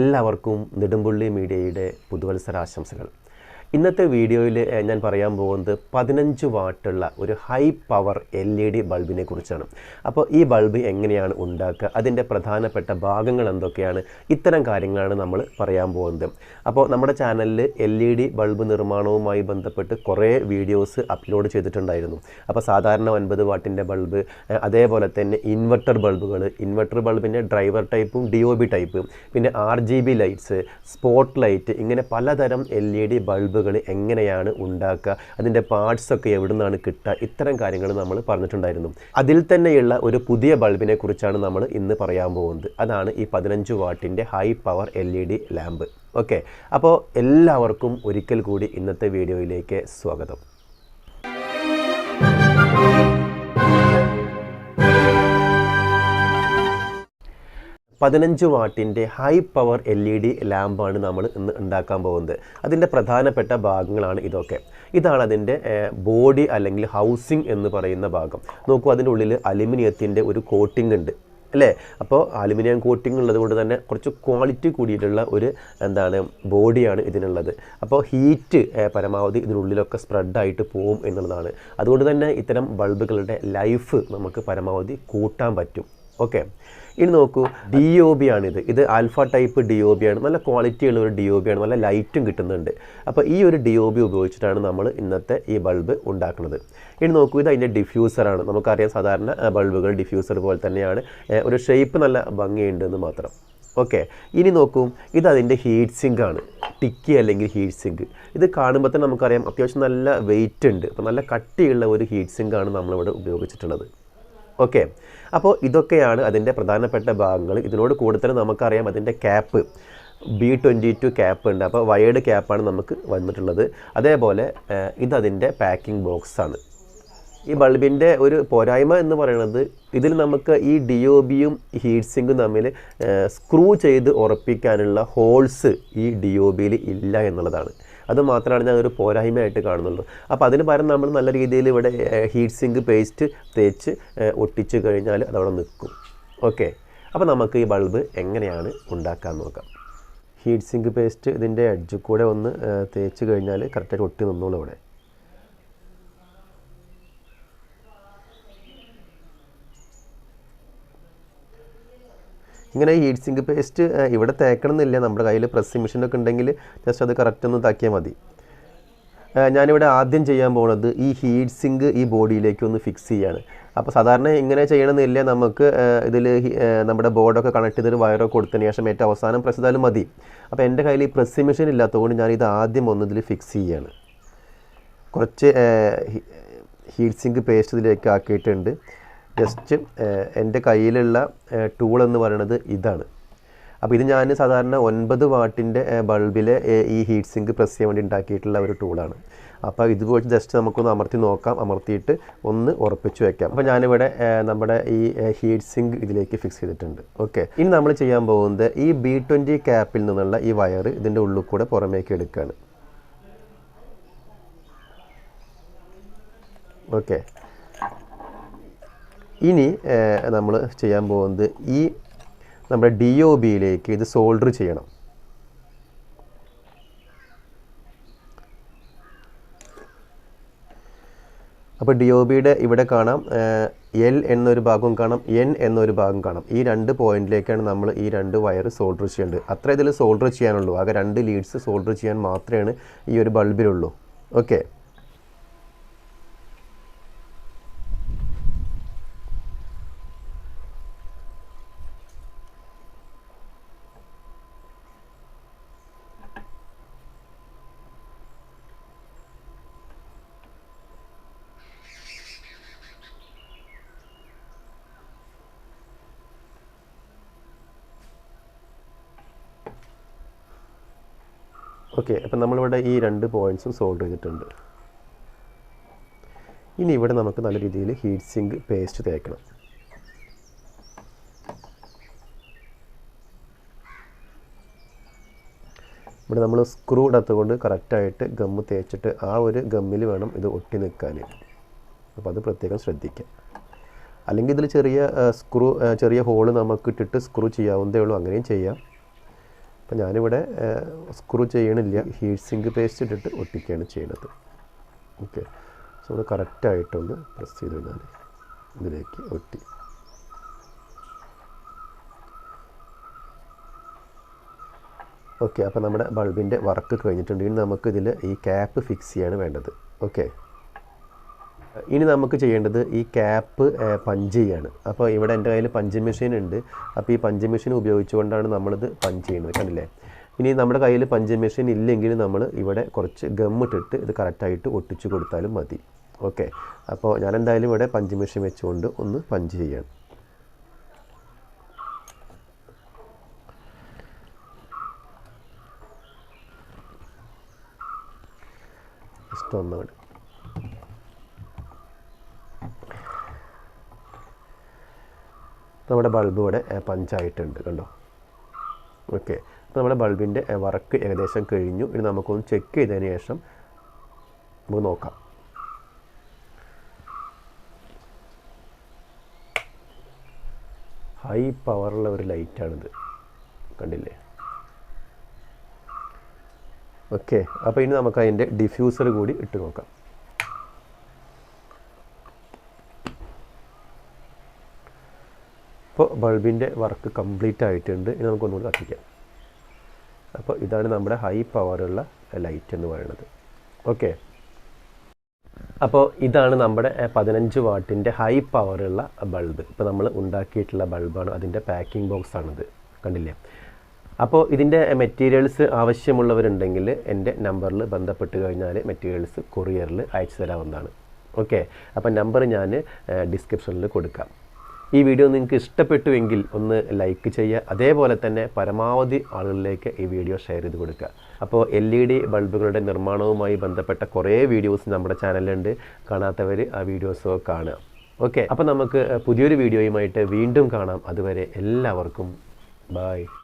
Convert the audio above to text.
എല്ലാവർക്കും നെടുമ്പുള്ളി മീഡിയയുടെ പുതുവത്സരാശംസകൾ. ഇന്നത്തെ വീഡിയോയിൽ ഞാൻ പറയാൻ പോകുന്നത് പതിനഞ്ച് വാട്ടുള്ള ഒരു high power L E D ബൾബിനെ കുറിച്ചാണ്. അപ്പോൾ ഈ ബൾബ് എങ്ങനെയാണ് ഉണ്ടാക്കുക അതിന്റെ പ്രധാനപ്പെട്ട ഭാഗങ്ങൾ എന്തൊക്കെയാണ് ഇത്തരം കാര്യങ്ങളാണ് നമ്മൾ പറയാൻ പോകുന്നത്. അപ്പോൾ നമ്മുടെ ചാനലിൽ എൽ ഇ ഡി ബൾബ് നിർമ്മാണവുമായി ബന്ധപ്പെട്ട് കുറേ വീഡിയോസ് അപ്ലോഡ് ചെയ്തിട്ടുണ്ടായിരുന്നു. അപ്പോൾ സാധാരണ ഒൻപത് വാട്ടിന്റെ ബൾബ് അതേപോലെ തന്നെ ഇൻവെർട്ടർ ബൾബുകൾ ഇൻവെർട്ടർ ബൾബിന്റെ ഡ്രൈവർ ടൈപ്പും ഡി ഒ ബി ടൈപ്പ് പിന്നെ R G B lights spot light ഇങ്ങനെ പലതരം എൽ ഇ ഡി ബൾബുകൾ എങ്ങനെയാണ് ഉണ്ടാക്കുക അതിന്റെ പാർട്സൊക്കെ എവിടെ നിന്നാണ് കിട്ടുക ഇത്തരം കാര്യങ്ങൾ നമ്മൾ പറഞ്ഞിട്ടുണ്ടായിരുന്നു. അതിൽ തന്നെയുള്ള ഒരു പുതിയ ബൾബിനെ കുറിച്ചാണ് നമ്മൾ ഇന്ന് പറയാൻ പോകുന്നത്. അതാണ് ഈ പതിനഞ്ച് വാട്ടിന്റെ high power L E D lamp okay അപ്പോൾ എല്ലാവർക്കും ഒരിക്കൽ കൂടി ഇന്നത്തെ വീഡിയോയിലേക്ക് സ്വാഗതം. പതിനഞ്ച് വാട്ടിന്റെ high power L E D ലാമ്പാണ് നമ്മൾ ഇന്ന് ഉണ്ടാക്കാൻ പോകുന്നത്. അതിന്റെ പ്രധാനപ്പെട്ട ഭാഗങ്ങളാണ് ഇതൊക്കെ. ഇതാണ് അതിന്റെ ബോഡി അല്ലെങ്കിൽ ഹൗസിംഗ് എന്ന് പറയുന്ന ഭാഗം. നോക്കൂ അതിന്റെ ഉള്ളിൽ അലുമിനിയത്തിന്റെ ഒരു കോട്ടിംഗ് ഉണ്ട്. അല്ലേ? അപ്പോൾ അലുമിനിയം കോട്ടിംഗ് ഉള്ളത് കൊണ്ട് തന്നെ കുറച്ച് ക്വാളിറ്റി കൂടിയിട്ടുള്ള ഒരു എന്താണ് ബോഡിയാണ് ഇതിനുള്ളത്. അപ്പോൾ ഹീറ്റ് പരമാവധി ഇതിനുള്ളിലൊക്കെ സ്പ്രെഡായിട്ട് പോകും എന്നുള്ളതാണ്. അതുകൊണ്ട് തന്നെ ഇത്തരം ബൾബുകളുടെ ലൈഫ് നമുക്ക് പരമാവധി കൂട്ടാൻ പറ്റും. ഓക്കെ ഇനി നോക്കൂ ഡി ഒ ബി ആണിത്. ഇത് alpha type D O B ആണ്. നല്ല ക്വാളിറ്റി ഉള്ള ഒരു ഡി ഒ ബി ആണ്. നല്ല ലൈറ്റും കിട്ടുന്നുണ്ട്. അപ്പോൾ ഈ ഒരു ഡി ഒ ബി ഉപയോഗിച്ചിട്ടാണ് നമ്മൾ ഇന്നത്തെ ഈ ബൾബ് ഉണ്ടാക്കുന്നത്. ഇനി നോക്കൂ ഇത് അതിന്റെ ഡിഫ്യൂസറാണ് നമുക്കറിയാം സാധാരണ ബൾബുകൾ ഡിഫ്യൂസർ പോലെ തന്നെയാണ്. ഒരു ഷേപ്പ് നല്ല ഭംഗിയുണ്ട് എന്ന് മാത്രം. ഓക്കെ. ഇനി നോക്കൂ ഇത് അതിന്റെ ഹീറ്റ് സിങ്ക് ആണ്. ടിക്കി അല്ലെങ്കിൽ ഹീറ്റ് സിങ്ക് ഇത് കാണുമ്പോൾ തന്നെ നമുക്കറിയാം അത്യാവശ്യം നല്ല വെയിറ്റ് ഉണ്ട്. അപ്പോൾ നല്ല കട്ടിയുള്ള ഒരു ഹീറ്റ് സിങ്ക് ആണ് നമ്മളിവിടെ ഉപയോഗിച്ചിട്ടുള്ളത്. ഓക്കെ. അപ്പോൾ ഇതൊക്കെയാണ് അതിന്റെ പ്രധാനപ്പെട്ട ഭാഗങ്ങൾ. ഇതിനോട് കൂടുതൽ നമുക്കറിയാം അതിന്റെ cap B twenty two cap ഉണ്ട്. അപ്പോൾ വയേർഡ് ക്യാപ്പാണ് നമുക്ക് വന്നിട്ടുള്ളത്. അതേപോലെ ഇതതിന്റെ പാക്കിംഗ് ബോക്സാണ് ഈ ബൾബിന്റെ ഒരു പോരായ്മ എന്ന് പറയുന്നത് ഇതിൽ നമുക്ക് ഈ ഡി ഒ ബിയും ഹീറ്റ് സിങ്കും തമ്മിൽ സ്ക്രൂ ചെയ്ത് ഉറപ്പിക്കാനുള്ള ഹോൾസ് ഈ ഡി ഒ ബിയിൽ ഇല്ല എന്നുള്ളതാണ്. അത് മാത്രമാണ് ഞാൻ ഒരു പോരായ്മയായിട്ട് കാണുന്നുള്ളൂ. അപ്പോൾ അതിന് പകരം നമ്മൾ നല്ല രീതിയിൽ ഇവിടെ ഹീറ്റ് സിങ്ക് പേസ്റ്റ് തേച്ച് ഒട്ടിച്ചു കഴിഞ്ഞാൽ അതവിടെ നിൽക്കും ഓക്കെ? അപ്പോൾ നമുക്ക് ഈ ബൾബ് എങ്ങനെയാണ് ഉണ്ടാക്കാൻ നോക്കാം. ഹീറ്റ് സിങ്ക് പേസ്റ്റ് ഇതിന്റെ എഡ്ജിൽ കൂടെ ഒന്ന് തേച്ച് കഴിഞ്ഞാൽ കറക്റ്റായിട്ട് ഒട്ടി നിന്നോളൂ ഇവിടെ ഇങ്ങനെ ഹീറ്റ് സിങ്ക് പേസ്റ്റ് ഇവിടെ തേക്കണമെന്നില്ല. നമ്മുടെ കയ്യിൽ പ്രസ്സിംഗ് മെഷീനൊക്കെ ഉണ്ടെങ്കിൽ ജസ്റ്റ് അത് കറക്റ്റ് ഒന്ന് താക്കിയാൽ മതി. ഞാനിവിടെ ആദ്യം ചെയ്യാൻ പോകുന്നത് ഈ ഹീറ്റ് സിങ്ക് ഈ ബോഡിയിലേക്ക് ഒന്ന് ഫിക്സ് ചെയ്യാണ്. അപ്പോൾ സാധാരണ ഇങ്ങനെ ചെയ്യണമെന്നില്ല. നമുക്ക് ഇതിൽ നമ്മുടെ ബോർഡൊക്കെ കണക്ട് ചെയ്തൊരു വയറൊക്കെ കൊടുത്തതിന് ശേഷം ഏറ്റവും അവസാനം പ്രസ് ചെയ്താലും മതി. അപ്പോൾ എന്റെ കയ്യിൽ ഈ പ്രസ്സിംഗ് മെഷീൻ ഇല്ലാത്തതുകൊണ്ട് ഞാൻ ഇത് ആദ്യം ഒന്ന് ഇതിൽ ഫിക്സ് ചെയ്യാണ്. കുറച്ച് ഹീറ്റ് സിങ്ക് പേസ്റ്റ് ഇതിലേക്ക് ആക്കിയിട്ടുണ്ട്. ജസ്റ്റ് എന്റെ കയ്യിലുള്ള ടൂൾ എന്ന് പറയുന്നത് ഇതാണ്. അപ്പോൾ ഇത് ഞാൻ സാധാരണ ഒൻപത് വാട്ടിന്റെ ബൾബിലെ ഈ ഹീറ്റ് സിങ്ക് പ്രസ് ചെയ്യാൻ വേണ്ടി ഉണ്ടാക്കിയിട്ടുള്ള ഒരു ടൂളാണ് അപ്പോൾ ഇതുപോലെ ജസ്റ്റ് നമുക്കൊന്ന് അമർത്തി നോക്കാം. അമർത്തിയിട്ട് ഒന്ന് ഉറപ്പിച്ച് വെക്കാം. അപ്പോൾ ഞാനിവിടെ നമ്മുടെ ഈ ഹീറ്റ് സിങ്ക് ഇതിലേക്ക് ഫിക്സ് ചെയ്തിട്ടുണ്ട്. ഓക്കെ ഇനി നമ്മൾ ചെയ്യാൻ പോകുന്നത് ഈ ബി ട്വന്റി ക്യാപ്പിൽ നിന്നുള്ള ഈ വയർ ഇതിന്റെ ഉള്ളിൽ കൂടെ പുറമേക്ക് എടുക്കുകയാണ് ഓക്കെ ഇനി നമ്മൾ ചെയ്യാൻ പോകുന്നത് ഈ നമ്മുടെ ഡി ഒ ബിയിലേക്ക് ഇത് സോൾഡർ ചെയ്യണം. അപ്പോൾ ഡി ഒ ബിയുടെ ഇവിടെ കാണാം എൽ എന്നൊരു ഭാഗം കാണാം എൻ എന്നൊരു ഭാഗം കാണാം. ഈ രണ്ട് പോയിന്റിലേക്കാണ് നമ്മൾ ഈ രണ്ട് വയർ സോൾഡർ ചെയ്യേണ്ടത്. അത്ര ഇതിൽ സോൾഡർ ചെയ്യാനുള്ളൂ. ആകെ രണ്ട് ലീഡ്സ് സോൾഡർ ചെയ്യാൻ മാത്രമേ ഈ ഒരു ബൾബിലുള്ളൂ ഓക്കെ ഓക്കെ അപ്പം നമ്മളിവിടെ ഈ രണ്ട് പോയിന്റ്സും സോൾവ് ചെയ്തിട്ടുണ്ട്. ഇനി ഇവിടെ നമുക്ക് നല്ല രീതിയിൽ ഹീറ്റ് സിങ്ക് പേസ്റ്റ് തേക്കണം. ഇവിടെ നമ്മൾ സ്ക്രൂ ഇടത്തുകൊണ്ട് കറക്റ്റായിട്ട് ഗമ്മ് തേച്ചിട്ട് ആ ഒരു ഗമ്മിൽ വേണം ഇത് ഒട്ടി നിൽക്കാൻ. അപ്പോൾ അത് പ്രത്യേകം ശ്രദ്ധിക്കുക അല്ലെങ്കിൽ ഇതിൽ ചെറിയ സ്ക്രൂ ചെറിയ ഹോൾ നമുക്ക് ഇട്ടിട്ട് സ്ക്രൂ ചെയ്യാവുന്നതേ ഉള്ളൂ. അങ്ങനെയും ചെയ്യാം. അപ്പോൾ ഞാനിവിടെ സ്ക്രൂ ചെയ്യണില്ല. ഹീറ്റ് സിങ്ക് പേസ്റ്റ് ഇട്ടിട്ട് ഒട്ടിക്കുകയാണ് ചെയ്യുന്നത് ഓക്കെ സോ നമ്മൾ കറക്റ്റായിട്ടൊന്ന് പ്രസ് ചെയ്ത് കഴിഞ്ഞാൽ ഇതിലേക്ക് ഒട്ടി. ഓക്കെ അപ്പോൾ നമ്മുടെ ബൾബിന്റെ വർക്ക് കഴിഞ്ഞിട്ടുണ്ട്. ഇനി നമുക്കിതിൽ ഈ ക്യാപ്പ് ഫിക്സ് ചെയ്യാണ് വേണ്ടത്. ഓക്കെ ഇനി നമുക്ക് ചെയ്യേണ്ടത് ഈ ക്യാപ്പ് പഞ്ച് ചെയ്യാണ്. അപ്പോൾ ഇവിടെ എന്റെ കയ്യിൽ പഞ്ച് മെഷീൻ ഉണ്ട്. അപ്പോൾ ഈ പഞ്ച് മെഷീൻ ഉപയോഗിച്ചുകൊണ്ടാണ് നമ്മളിത് പഞ്ച് ചെയ്യുന്നത്. കണ്ടില്ലേ? ഇനി നമ്മുടെ കയ്യിൽ പഞ്ച് മെഷീൻ ഇല്ലെങ്കിൽ നമ്മൾ ഇവിടെ കുറച്ച് ഗമ്മിട്ടിട്ട് ഇത് കറക്റ്റായിട്ട് ഒട്ടിച്ചു കൊടുത്താലും മതി. ഓക്കെ? അപ്പോൾ ഞാൻ എന്തായാലും ഇവിടെ പഞ്ച് മെഷീൻ വെച്ചുകൊണ്ട് ഒന്ന് പഞ്ച് ചെയ്യാം ജസ്റ്റ് ഒന്നുകൂടി നമ്മുടെ ബൾബ് ഇവിടെ പഞ്ചായിട്ടുണ്ട് കണ്ടോ? ഓക്കെ അപ്പോൾ നമ്മുടെ ബൾബിന്റെ വർക്ക് ഏകദേശം കഴിഞ്ഞു. ഇനി നമുക്കൊന്ന് ചെക്ക് ചെയ്തതിന് ശേഷം നമുക്ക് നോക്കാം. ഹൈ പവറുള്ള ഒരു ലൈറ്റാണിത് കണ്ടില്ലേ? ഓക്കെ അപ്പോൾ ഇനി നമുക്ക് അതിന്റെ ഡിഫ്യൂസർ കൂടി ഇട്ട് നോക്കാം. ഇപ്പോൾ ബൾബിന്റെ വർക്ക് കംപ്ലീറ്റ് ആയിട്ടുണ്ട്. ഇനി നമുക്കൊന്നുകൂടി കത്തിക്കാം. അപ്പോൾ ഇതാണ് നമ്മുടെ ഹൈ പവറുള്ള ലൈറ്റ് എന്ന് പറയുന്നത്. ഓക്കെ. അപ്പോൾ ഇതാണ് നമ്മുടെ പതിനഞ്ച് വാട്ടിന്റെ ഹൈ പവറുള്ള ബൾബ്. ഇപ്പോൾ നമ്മൾ ഉണ്ടാക്കിയിട്ടുള്ള ബൾബാണ്. അതിന്റെ പാക്കിംഗ് ബോക്സ് ആണിത്. കണ്ടില്ലേ? അപ്പോൾ ഇതിന്റെ മെറ്റീരിയൽസ് ആവശ്യമുള്ളവരുണ്ടെങ്കിൽ എന്റെ നമ്പറിൽ ബന്ധപ്പെട്ട് കഴിഞ്ഞാൽ മെറ്റീരിയൽസ് കൊറിയറിൽ അയച്ചു തരാവുന്നതാണ്. ഓക്കെ. അപ്പോൾ നമ്പർ ഞാൻ ഡിസ്ക്രിപ്ഷനിൽ കൊടുക്കാം. ഈ വീഡിയോ നിങ്ങൾക്ക് ഇഷ്ടപ്പെട്ടുവെങ്കിൽ ഒന്ന് ലൈക്ക് ചെയ്യുക. അതേപോലെ തന്നെ പരമാവധി ആളുകളിലേക്ക് ഈ വീഡിയോ ഷെയർ ചെയ്ത് കൊടുക്കുക. അപ്പോൾ എൽ ഇ ഡി ബൾബുകളുടെ നിർമ്മാണവുമായി ബന്ധപ്പെട്ട കുറേ വീഡിയോസ് നമ്മുടെ ചാനലിലുണ്ട് കാണാത്തവർ ആ വീഡിയോസ് കാണുക. ഓക്കെ അപ്പോൾ നമുക്ക് പുതിയൊരു വീഡിയോയുമായിട്ട് വീണ്ടും കാണാം. അതുവരെ എല്ലാവർക്കും ബായ്